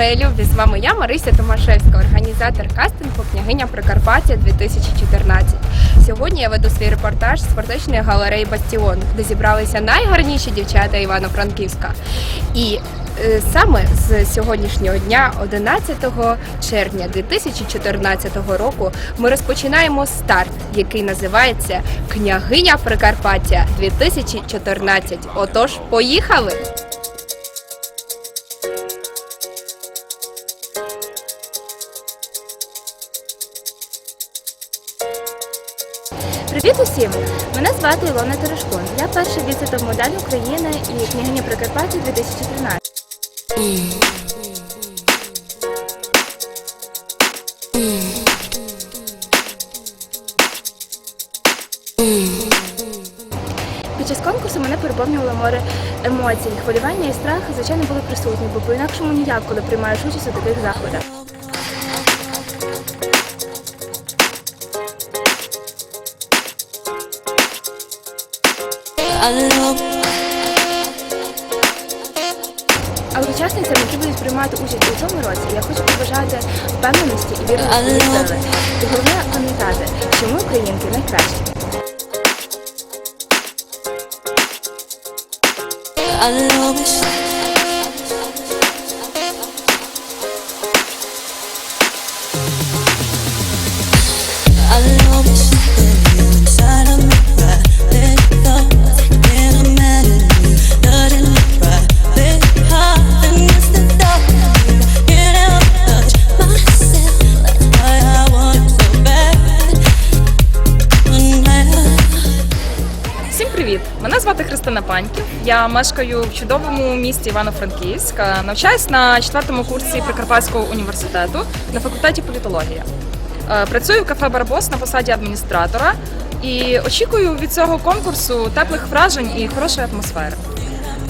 Привіт, любі! З вами я, Марися Томашевська, організатор кастингу Княгиня Прикарпаття 2014. Сьогодні я веду свій репортаж з спортичної галереї Бастіон, де зібралися найгарніші дівчата Івано-Франківська. І е, саме з сьогоднішнього дня, 11 червня 2014 року, ми розпочинаємо старт, який називається Княгиня Прикарпаття 2014. Отож, поїхали! Привіт усім! Мене звати Ілона Терешкун. Я перша віце-топ-модель України і княгиня Прикарпаття 2013. Під час конкурсу мене переповнювало море емоцій, хвилювання і страх, звичайно, були присутні, бо по-інакшому ніяк, коли приймаєш участь у таких заходах. Але учасницям, які будуть приймати участь у цьому році, я хочу побажати впевненості і віри в сили. І головне пам'ятати, що ми, українки, найкращі. Всім Я мешкаю в чудовому місті Івано-Франківськ. Навчаюсь на четвертому курсі Прикарпатського університету на факультеті політологія. Працюю в кафе Барбос на посаді адміністратора і очікую від цього конкурсу теплих вражень і хорошої атмосфери.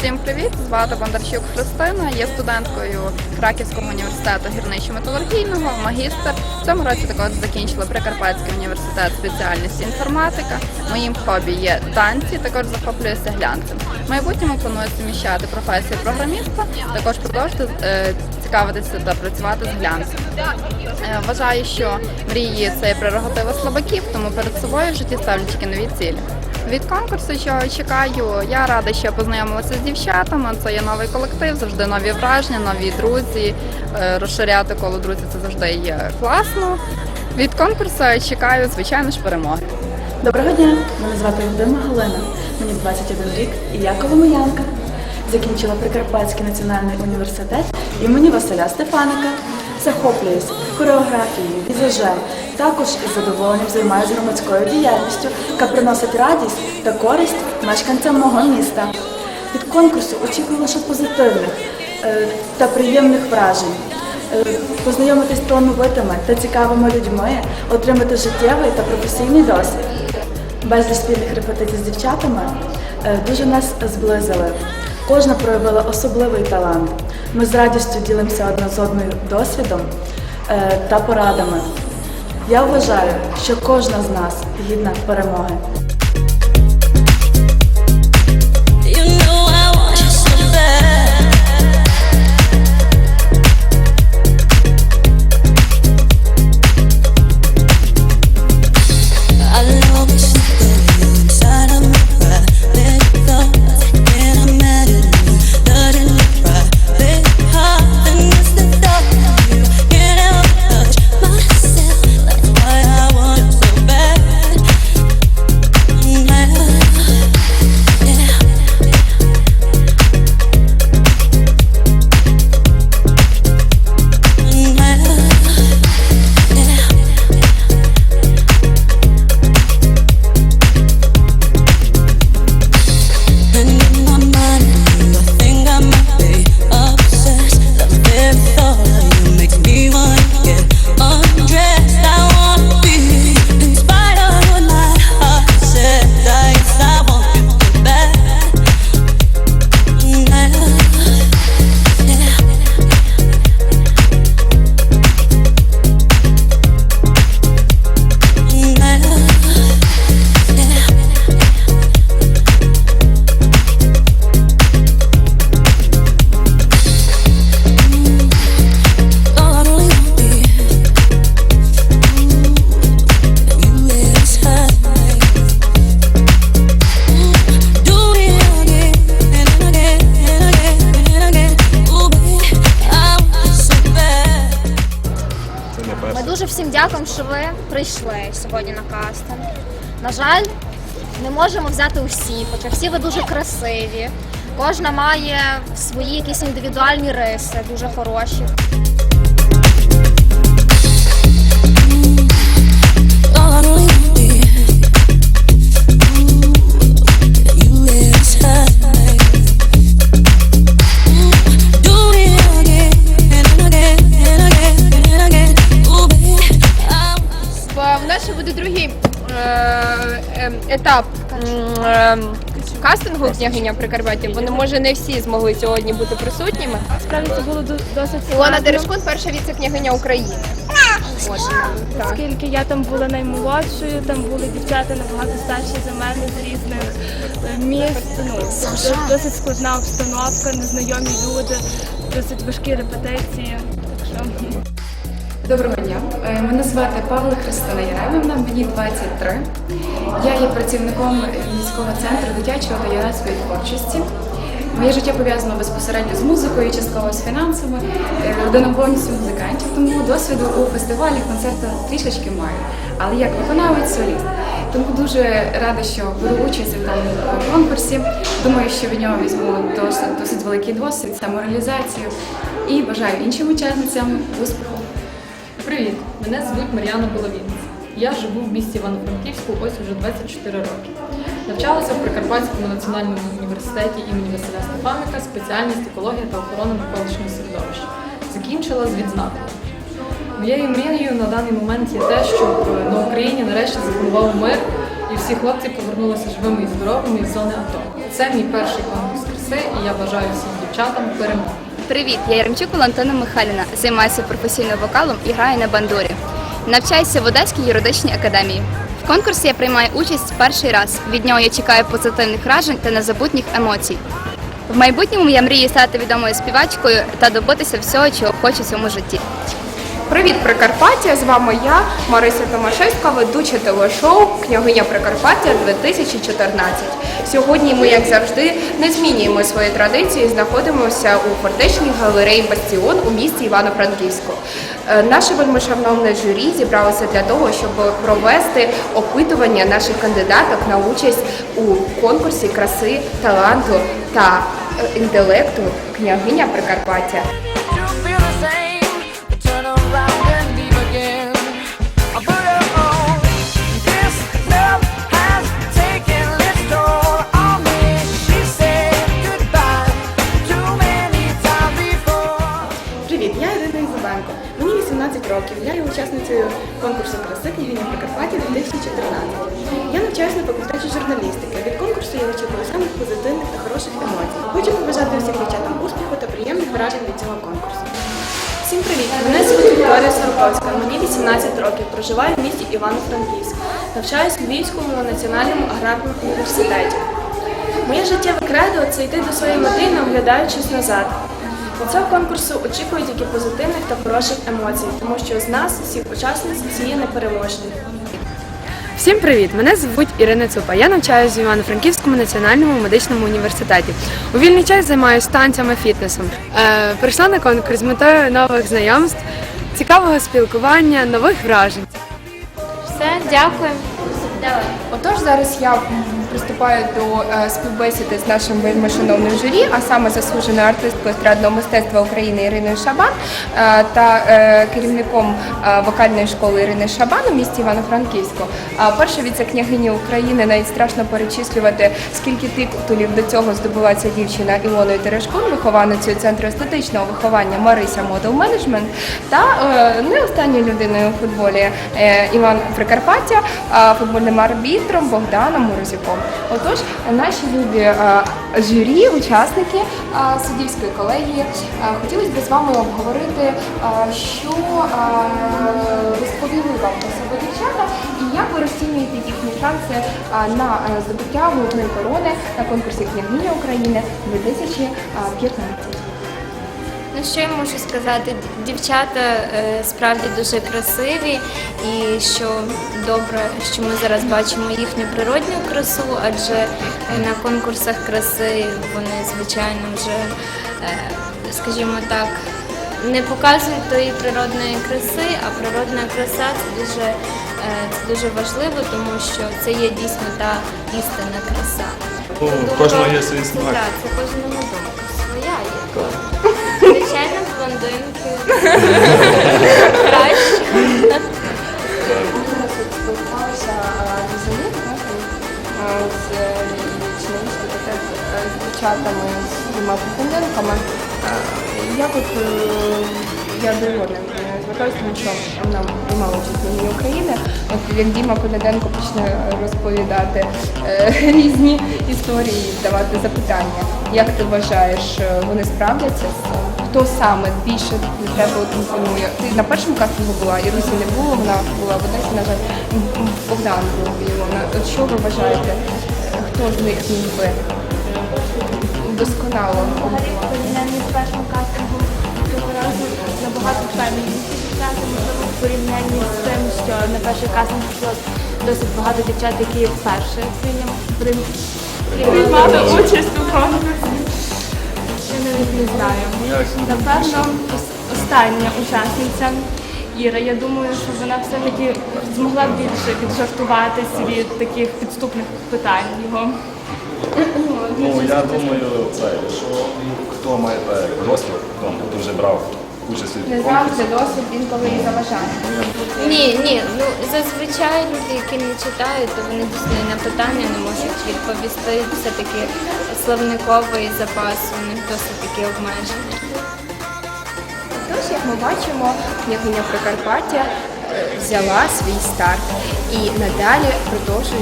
Всім привіт! Звати Бондарчук Христина. Є студенткою Краківського університету гірничо-металургійного, магістр. В цьому році також закінчила Прикарпатський університет спеціальність інформатика. Моїм хобі є танці, також захоплююся глянцем. В майбутньому планую суміщати професію програміста, також продовжити е, цікавитися та працювати з глянцем. Е, Вважаю, що мрії це прерогатива слабаків, тому перед собою в житті ставлю тільки нові цілі. Від конкурсу, що чекаю, я рада, що познайомилася з дівчатами. Це є новий колектив, завжди нові враження, нові друзі. Е, Розширяти коло друзів це завжди є класно. Від конкурсу чекаю, звичайно ж, перемоги. Доброго дня, мене звати Володимира Галина, мені 21 рік і я коломиянка. Закінчила Прикарпатський національний університет імені Василя Стефаника. Захоплююсь хореографією, візажем. Також із задоволенням займаюся громадською діяльністю, яка приносить радість та користь мешканцям мого міста. Від конкурсу очікую лише позитивних е, та приємних вражень. Е, Познайомитись з талановитими та цікавими людьми, отримати життєвий та професійний досвід. Безліч спільних репетицій з дівчатами е, дуже нас зблизили. Кожна проявила особливий талант. Ми з радістю ділимося одна з одною досвідом е, та порадами. Я вважаю, що кожна з нас гідна перемоги. Прийшли сьогодні на кастинг. На жаль, не можемо взяти усі, хоча всі ви дуже красиві. Кожна має свої якісь індивідуальні риси, дуже хороші. В нас ще буде другий е, е, етап е, кастингу княгиня Прикарпаття, бо може не всі змогли сьогодні бути присутніми. Справді це було досить Ілона складно, Дерешкун, перша віце-княгиня України. От, так. оскільки я там була наймолодшою, там були дівчата набагато старші за мене з різних е, міст. Ну, дос- досить складна обстановка, незнайомі люди, досить важкі репетиції. Доброго дня. Е, Мене звати Павла Христина Яремівна, мені 23. Я є працівником міського центру дитячої та юнацької творчості. Моє життя пов'язано безпосередньо з музикою, частково з фінансами. Е, Родина повністю музикантів, тому досвіду у фестивалях, концертах трішечки маю. Але як виконавець соліст. Тому дуже рада, що беру участь у даному конкурсі. Думаю, що від нього візьму досить, досить великий досвід, самореалізацію і бажаю іншим учасницям успіху. Привіт! Мене звуть Мар'яна Головінець. Я живу в місті Івано-Франківську ось уже 24 роки. Навчалася в Прикарпатському національному університеті імені Василя Стефаника, спеціальність екологія та охорона навколишнього середовища. Закінчила з відзнакою. Моєю мрією на даний момент є те, щоб на Україні нарешті запанував мир і всі хлопці повернулися живими і здоровими із зони АТО. Це мій перший конкурс краси, і я бажаю всім дівчатам перемоги. Привіт, я Яремчук Валентина Михайлівна. Займаюся професійним вокалом і граю на бандурі. Навчаюся в Одеській юридичній академії. В конкурсі я приймаю участь перший раз. Від нього я чекаю позитивних вражень та незабутніх емоцій. В майбутньому я мрію стати відомою співачкою та добитися всього, чого хочу в цьому житті. Привіт, Прикарпаття! З вами я, Марися Томашевська, ведуча телешоу Княгиня Прикарпаття 2014. Сьогодні ми, як завжди, не змінюємо свої традиції. Знаходимося у фортечній галереї Бастіон у місті Івано-Франківську. Е, Наше вельмишановне журі зібралося для того, щоб провести опитування наших кандидаток на участь у конкурсі краси, таланту та е, інтелекту Княгиня Прикарпаття. Років. Проживаю в місті Івано-Франківськ. Навчаюсь в Львівському національному аграрному університеті. Моє життєве кредо це йти до своєї мети, не оглядаючись назад. Від цього конкурсу очікую тільки позитивних та хороших емоцій, тому що з нас, всіх учасниць, всі є непереможні. Всім привіт! Мене звуть Ірина Цупа. Я навчаюся в Івано-Франківському національному медичному університеті. У вільний час займаюся танцями, фітнесом. Е, прийшла на конкурс з метою нових знайомств, цікавого спілкування, нових вражень. Все, дякую. Отож, зараз я приступаю до е, співбесіди з нашим вельмишановним журі, а саме заслуженою артисткою естрадного мистецтва України Іриною Шабан е, та е, керівником вокальної школи Ірини Шабан у місті Івано-Франківську. Перша віце-княгиня України навіть страшно перечислювати, скільки титулів до цього здобула ця дівчина Ілоною Терешкун, вихованицею центру естетичного виховання Марися Модел Менеджмент та не останньою людиною у футболі Іван Прикарпаття, футбольним арбітром Богданом Морозюком. Отож, наші любі е, журі, учасники е, суддівської колегії, е, хотілося б з вами обговорити, що розповіли вам про себе дівчата і як ви розцінюєте їхні шанси на здобуття головної корони на конкурсі Княгиня України 2015. Ну що я можу сказати? Дівчата е, справді дуже красиві, і що добре, що ми зараз бачимо їхню природню красу, адже е, на конкурсах краси вони, звичайно, вже, е, скажімо так, не показують тої природної краси, а природна краса це дуже, це дуже важливо, тому що це є дійсно та істинна краса. Думка- кожного є свій смак. Так, це кожному думка своя є. Блондинки краще. спілкувалася з дівчатами, з двома претендентками. Е, Як от е, я до Ілони звертаюся, що вона приймала участь в України. От як Діма Конаденко почне розповідати е, різні історії, давати запитання. Як ти вважаєш, е, вони справляться з цим? Хто саме більше для тебе імпонує? Ти на першому кастингу була, і Русі не було, вона була в Одесі, на жаль, Богдан був Ілона. От що ви вважаєте, хто з них міг би досконало? порівнянні з першим кастингом цього разу набагато впевнені дівчата, можливо, в порівнянні з тим, що на перший кастинг пішло досить багато дівчат, які вперше прийняли приймали участь у конкурсі. Навіть не знаю. Напевно, остання учасниця Іра. Я думаю, що вона все-таки змогла більше віджартуватись від таких підступних питань його. Ну, я думаю, це, що хто має так, досвід, хто, вже брав участь у Не завжди досвід інколи і заважає. Ні, ні, ну зазвичай люди, які не читають, то вони дійсно на питання не можуть відповісти. Все-таки словниковий запас у них досить таки обмежений. Тож, як ми бачимо, княгиня Прикарпаття е, взяла свій старт і надалі продовжує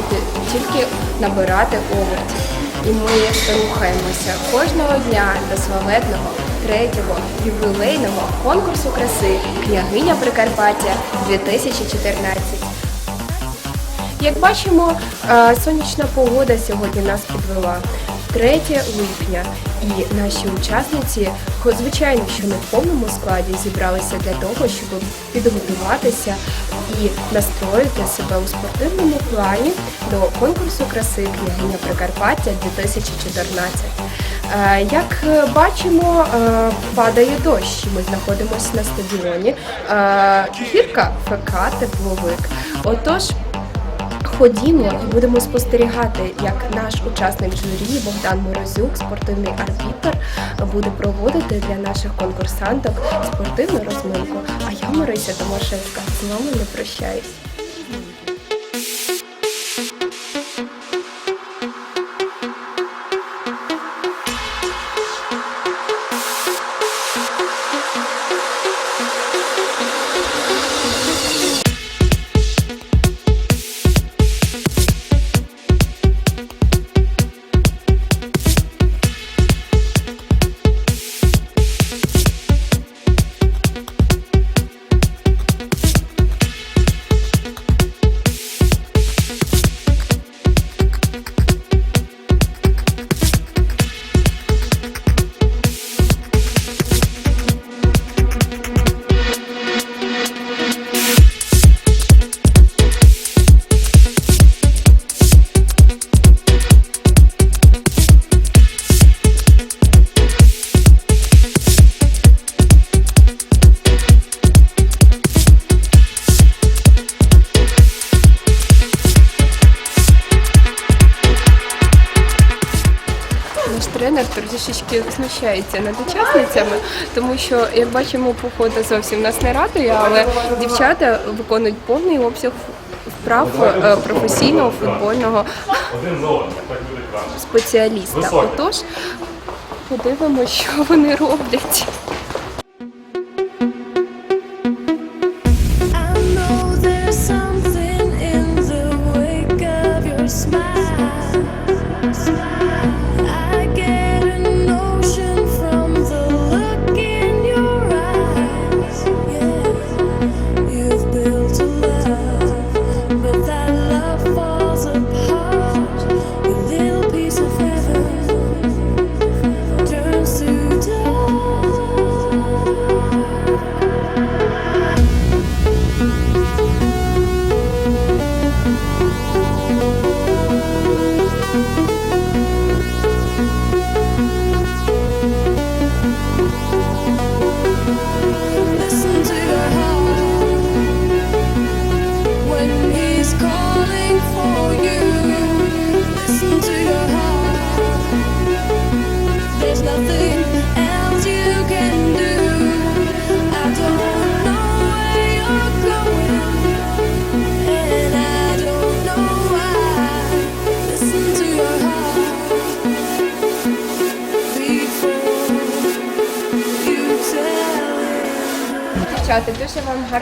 тільки набирати обертів. І ми рухаємося кожного дня до славетного третього ювілейного конкурсу краси Княгиня Прикарпаття 2014. Як бачимо, е, сонячна погода сьогодні нас підвела. 3 липня, і наші учасниці, хо- звичайно, що не в повному складі, зібралися для того, щоб підготуватися і настроїти себе у спортивному плані до конкурсу краси Княгиня Прикарпаття 2014. Е, Як бачимо, е, падає дощ. Ми знаходимося на стадіоні. Е, Гірка ФК Тепловик. Отож, Ходімо і будемо спостерігати, як наш учасник журі Богдан Морозюк, спортивний арбітр, буде проводити для наших конкурсанток спортивну розминку. А я Марися Томашевська з вами не прощаюсь. Знущається над учасницями, тому що, як бачимо, похода зовсім нас не радує, але дівчата виконують повний обсяг вправ е, професійного футбольного спеціаліста. Отож, подивимося, що вони роблять.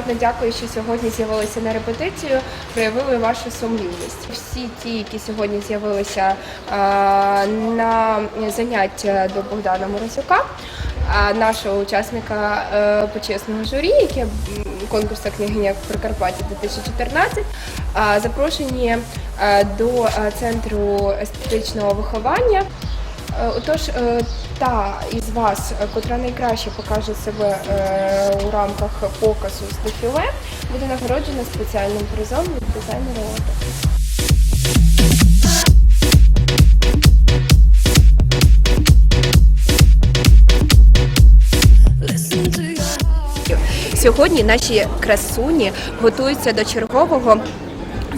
Дуже дякую, що сьогодні з'явилися на репетицію, проявили вашу сумлінність. Всі ті, які сьогодні з'явилися на заняття до Богдана Морозюка, нашого учасника е, почесного журі, яке конкурсу княгиня Прикарпаття 2014, а, запрошені е, до е, центру естетичного виховання. Е, Отож, е, та із вас, е, котра найкраще покаже себе у рамках показу з дефіле, буде нагороджена спеціальним призом від дизайнера. Сьогодні наші красуні готуються до чергового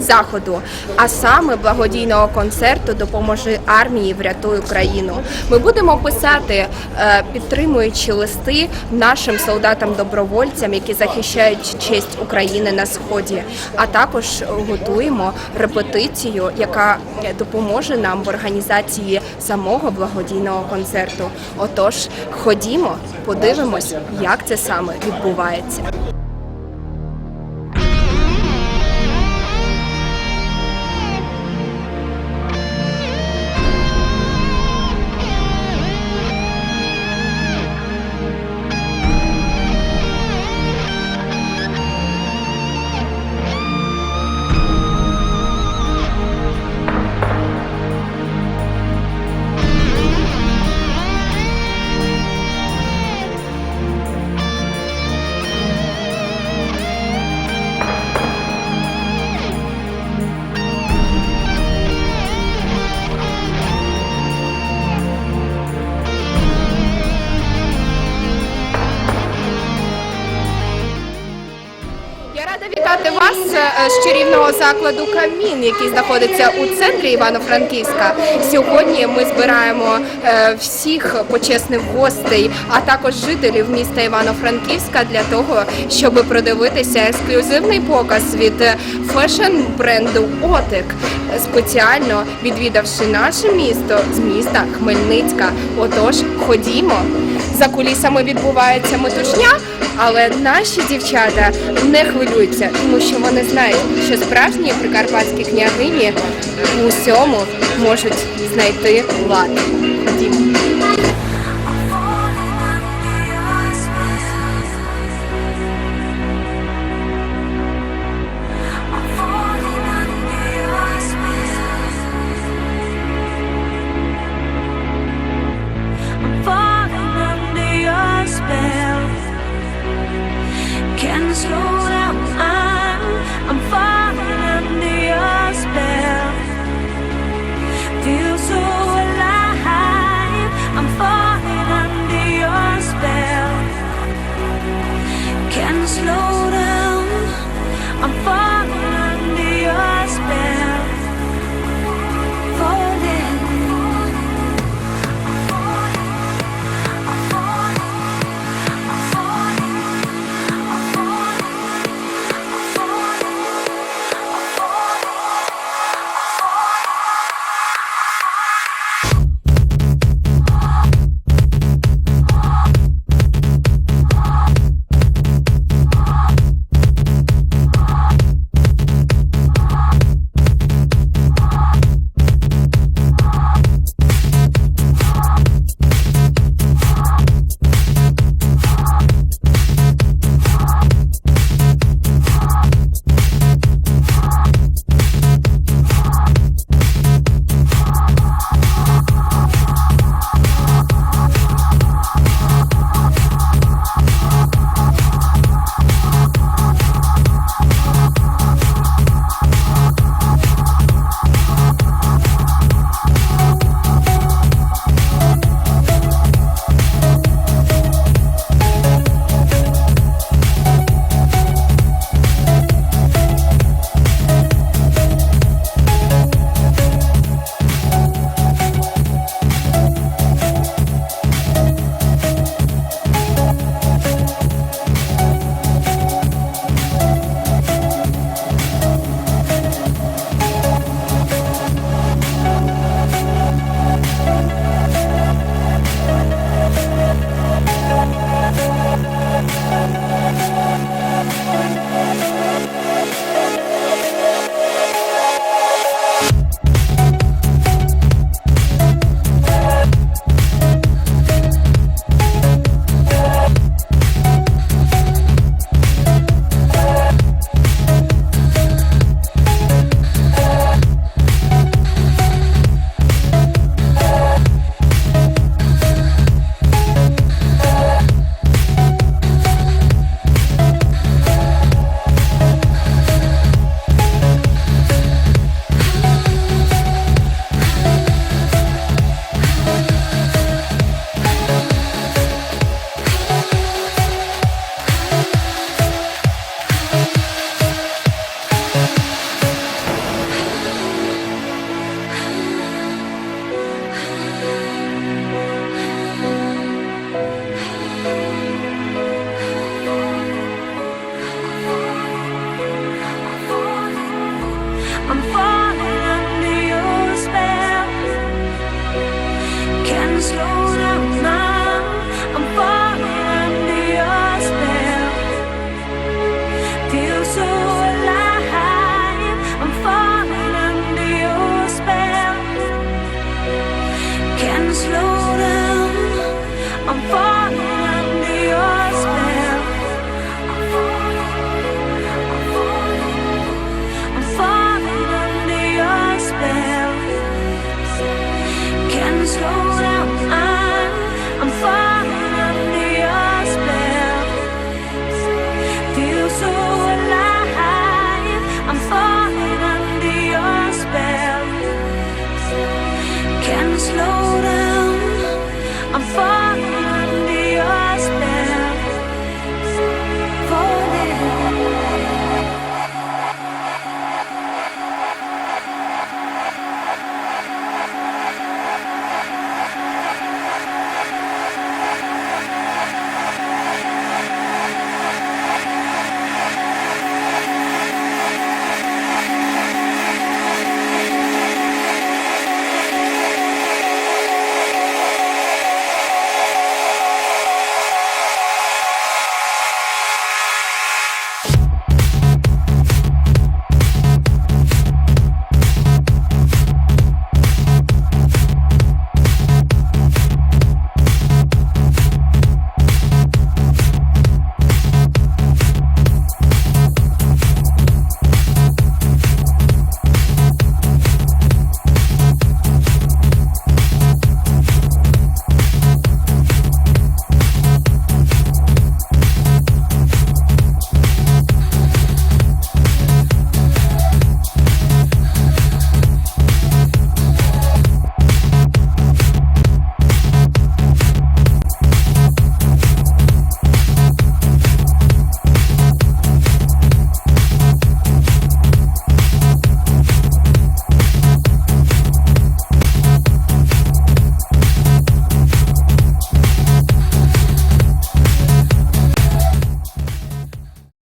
заходу, а саме благодійного концерту Допоможи армії, врятуй Україну. Ми будемо писати е, підтримуючи листи нашим солдатам-добровольцям, які захищають честь України на сході. А також готуємо репетицію, яка допоможе нам в організації самого благодійного концерту. Отож, ходімо, подивимось, як це саме відбувається. З чарівного закладу Камін, який знаходиться у центрі Івано-Франківська. Сьогодні ми збираємо е, всіх почесних гостей, а також жителів міста Івано-Франківська для того, щоб продивитися ексклюзивний показ від е, фешн-бренду Отик, спеціально відвідавши наше місто з міста Хмельницька. Отож, ходімо. За кулісами відбувається метушня, але наші дівчата не хвилюються, тому що вони знають, що справжні прикарпатські княгині у всьому можуть знайти лад. Ходімо.